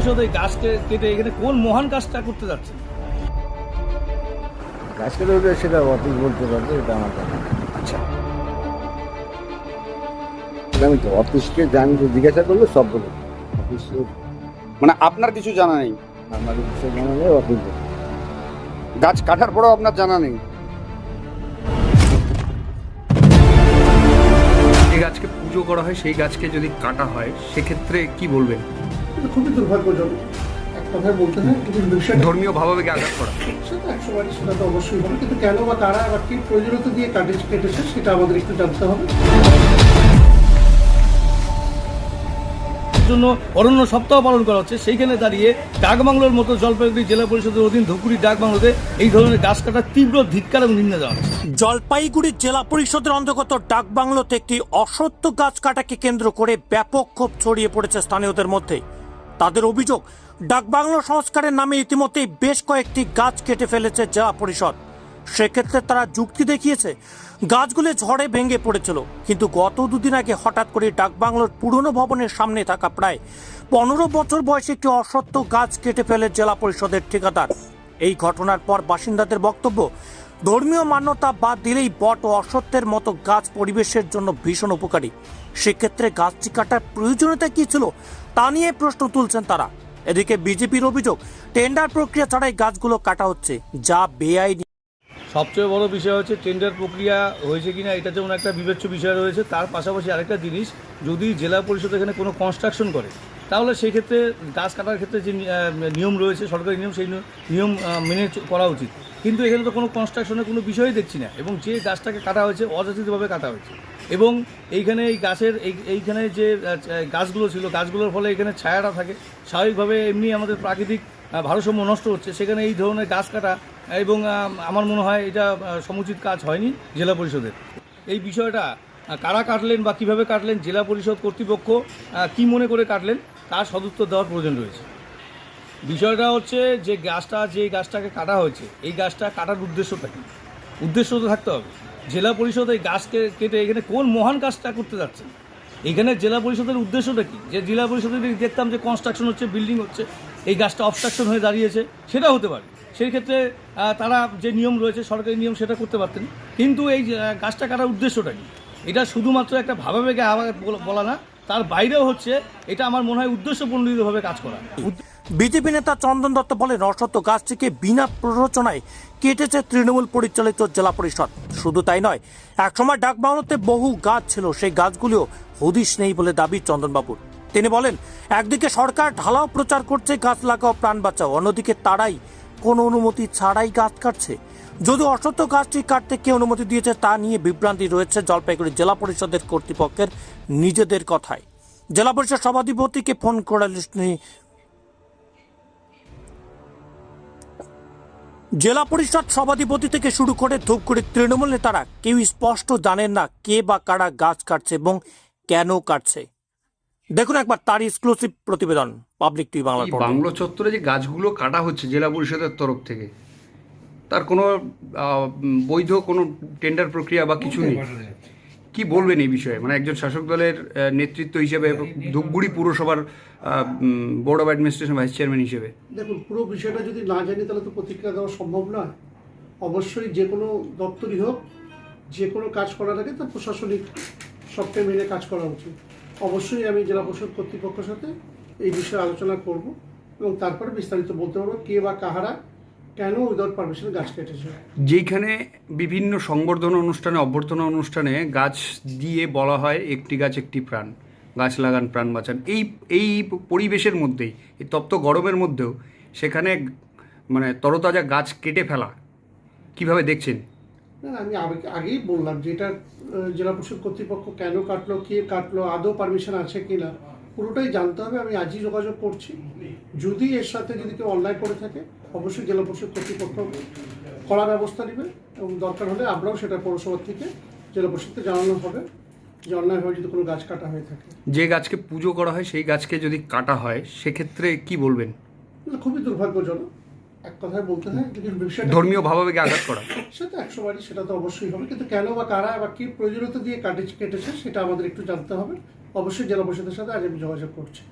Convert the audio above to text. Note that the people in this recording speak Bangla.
পরিষদ এই গাছকে কেটে এখানে কোন মহান কাজটা করতে যাচ্ছে গাছ কেটে উঠে সেটা অফিস বলতে পারবে এটা আমার নেই। আচ্ছা। আমি তো অফিসকে জানি জিজ্ঞাসা করলে সব বলে দেবে। অফিস মানে আপনার কিছু জানা নেই? আমাদের বিষয়ে জানা নেই অফিস গাছ কাটার পরেও আপনার জানা নেই? যে গাছকে পুজো করা হয় সেই গাছকে যদি কাটা হয় সেক্ষেত্রে কি বলবেন? এটা খুবই দুর্ভাগ্যজনক। এক কথায় বলতে হয় কিন্তু বিষয়টা ধর্মীয় ভাবাবেগে আঘাত করা। সেটা একশো বারই সেটা তো অবশ্যই হবে কিন্তু কেন বা কারা আবার কি প্রয়োজনীয়তা দিয়ে কাটেছে কেটেছে সেটা আমাদের একটু জানতে হবে। জন্য অরণ্য সপ্তাহ পালন করা হচ্ছে। সেইখানে দাঁড়িয়ে ডাকবাংলোর মতো জলপাইগুড়ি জেলা পরিষদের অধীন ধুপগুড়ি ডাকবাংলোতে এই ধরনের গাছ কাটার তীব্র ধিক্কার এবং নিন্দা দেওয়া জলপাইগুড়ি জেলা পরিষদের অন্তর্গত ডাকবাংলোতে একটি অসত্য গাছ কাটাকে কেন্দ্র করে ব্যাপক ক্ষোভ ছড়িয়ে পড়েছে স্থানীয়দের মধ্যে। তাদের অভিযোগ ডাকবাংলো সংস্কারের নামে ইতিমধ্যেই বেশ কয়েকটি গাছ কেটে ফেলেছে জেলা পরিষদ। সেক্ষেত্রে তারা যুক্তি দেখিয়েছে, গাছগুলি ঝড়ে ভেঙে পড়েছিল। কিন্তু গত দুদিন আগে হঠাৎ করে ডাকবাংলোর পুরনো ভবনের সামনে থাকা প্রায় পনেরো বছর বয়সে একটি অসত্য গাছ কেটে ফেলে জেলা পরিষদের ঠিকাদার। এই ঘটনার পর বাসিন্দাদের বক্তব্য ধর্মীয় মান্যতা বাদ দিলেই বট ও অসত্যের মতো গাছ পরিবেশের জন্য ভীষণ উপকারী। সেক্ষেত্রে গাছটি কাটার প্রয়োজনীয়তা কি ছিল তা নিয়ে প্রশ্ন তুলছেন তারা। এদিকে বিজেপির অভিযোগ, টেন্ডার প্রক্রিয়া ছাড়াই গাছগুলো কাটা হচ্ছে, যা বেআইনি। সবচেয়ে বড় বিষয় হচ্ছে, টেন্ডার প্রক্রিয়া হয়েছে কিনা এটা যেমন একটা বিবেচ্য বিষয় রয়েছে, তার পাশাপাশি আরেকটা জিনিস, যদি জেলা পরিষদ এখানে কোনো কনস্ট্রাকশন করে, তাহলে সেই ক্ষেত্রে গাছ কাটার ক্ষেত্রে যে নিয়ম রয়েছে, সরকারি নিয়ম, সেই নিয়ম- মেনে করা উচিত। কিন্তু এখানে তো কোনো কনস্ট্রাকশনের কোনো বিষয়ই দেখছি না। এবং যে গাছটাকে কাটা হয়েছে, অযাচিতভাবে কাটা হয়েছে। এবং এইখানে এই গাছের, এই, এইখানে যে গাছগুলো ছিল, গাছগুলোর ফলে এখানে ছায়াটা থাকে। স্বাভাবিকভাবে এমনি আমাদের প্রাকৃতিক ভারসাম্য নষ্ট হচ্ছে। সেখানে এই ধরনের গাছ কাটা এবং আমার মনে হয় এটা সমুচিত কাজ হয়নি জেলা পরিষদের। এই বিষয়টা কারা কাটলেন বা কীভাবে কাটলেন, জেলা পরিষদ কর্তৃপক্ষ কি মনে করে কাটলেন, তার সদুত্তর দেওয়ার প্রয়োজন রয়েছে। বিষয়টা হচ্ছে যে গাছটা, যে গাছটাকে কাটা হয়েছে, এই গাছটা কাটার উদ্দেশ্যটা কি? উদ্দেশ্য তো থাকতে হবে। জেলা পরিষদ এই গাছকে কেটে এখানে কোন মহান কাজটা করতে যাচ্ছে? এখানে জেলা পরিষদের উদ্দেশ্যটা কি? যে জেলা পরিষদে যদি দেখতাম যে কনস্ট্রাকশন হচ্ছে বিল্ডিং হচ্ছে, এই গাছটা অবস্ট্রাকশন হয়ে দাঁড়িয়েছে, সেটা হতে পারে। সেই ক্ষেত্রে তারা যে নিয়ম রয়েছে, সরকারি নিয়ম, সেটা করতে পারতেন। কিন্তু এই গাছটা কাটার উদ্দেশ্যটা কি? এটা শুধুমাত্র একটা ভাবাবেগে বলা- না, তার বাইরেও হচ্ছে, এটা আমার মনে হয় উদ্দেশ্যপ্রণোদিতভাবে কাজ করা। বিজেপি নেতা চন্দন দত্ত বলেন, অসত্য গাছটিকে বিনা প্ররোচনায় কেটেছে তৃণমূল পরিচালিত জেলা পরিষদ। শুধু তাই নয়, একসময় ডাকবাংলোতে বহু গাছ ছিল, সেই গাছগুলিও হদিশ নেই বলে দাবি চন্দনবাবুর। তিনি বলেন, একদিকে সরকার ঢালাও প্রচার করছে, গাছ লাগাও, প্রাণ বাঁচাও, অন্যদিকে তারাই কোনো অনুমতি ছাড়াই গাছ কাটছে। যদি অসত্য গাছটি কাটতে কে অনুমতি দিয়েছে তা নিয়ে বিভ্রান্তি রয়েছে জলপাইগুড়ি জেলা পরিষদের কর্তৃপক্ষের নিজেদের কথায়। জেলা পরিষদ সভাধিপতিকে ফোন করে জেলা পরিষদ সভাধিপতি থেকে শুরু করে ধূপগুড়ির তৃণমূল নেতারা কেউ স্পষ্ট জানেন না কে বা কারা গাছ কাটছে এবং কেন কাটছে। দেখুন একবার তার এক্সক্লুসিভ প্রতিবেদন পাবলিক টিভি বাংলা বাংলো চত্বরে যে গাছগুলো কাটা হচ্ছে জেলা পরিষদের তরফ থেকে তার কোনো বৈধ কোনো টেন্ডার প্রক্রিয়া বা কিছু নেই। কি বলবেন এই বিষয়ে? মানে একজন শাসক দলের নেতৃত্ব হিসেবে, ধূপগুড়ি পুরসভার board of administration vice chairman হিসেবে। দেখুন, পুরো বিষয়টা যদি না জানি, তাহলে তো প্রতিক্রিয়া দেওয়া সম্ভব নয়। অবশ্যই যে কোনো দপ্তরই হোক, যে কোনো কাজ করার আগে তার প্রশাসনিক সবটাই মেনে কাজ করা উচিত। অবশ্যই আমি জেলা পরিষদ কর্তৃপক্ষের সাথে এই বিষয়ে আলোচনা করব এবং তারপরে বিস্তারিত বলতে পারব কে বা কাহারা কেন উইদাউট পারমিশন গাছ কেটেছে? যেইখানে বিভিন্ন সংবর্ধনা অনুষ্ঠানে অভ্যর্থনা অনুষ্ঠানে গাছ দিয়ে বলা হয় একটি গাছ একটি প্রাণ গাছ লাগান প্রাণ বাঁচান। এই এই পরিবেশের মধ্যেই এই তপ্ত গরমের মধ্যেও সেখানে মানে তরতাজা গাছ কেটে ফেলা কীভাবে দেখছেন? না আমি আগে- আগেই বললাম যে এটা জেলা পরিষদ কর্তৃপক্ষ কেন কাটলো কে কাটলো আদৌ পারমিশন আছে কি না পুরোটাই জানতে হবে আমি আজই যোগাযোগ করছি। যদি এর সাথে যদি কেউ অন্যায় করে থাকে অবশ্যই জেলা পরিষদ কর্তৃপক্ষ কড়া ব্যবস্থা নেবে এবং দরকার হলে আমরাও সেটা পৌরসভার থেকে জেলা পরিষদকে জানানো হবে যে অন্যায়ভাবে যদি কোনো গাছ কাটা হয়ে থাকে। যে গাছকে পুজো করা হয় সেই গাছকে যদি কাটা হয় সেক্ষেত্রে কি বলবেন? খুবই দুর্ভাগ্যজনক। এক কথায় বলতে হয় বিষয়টা ধর্মীয় ভাবাবেগে আঘাত করা। সেটা একশো বারই সেটা তো অবশ্যই হবে। কিন্তু কেন বা কারা বা কি প্রয়োজনীয়তা দিয়ে কাটে কেটেছে সেটা আমাদের একটু জানতে হবে। অবশ্যই জেলা পরিষদের সাথে আজ আমি যোগাযোগ করছি।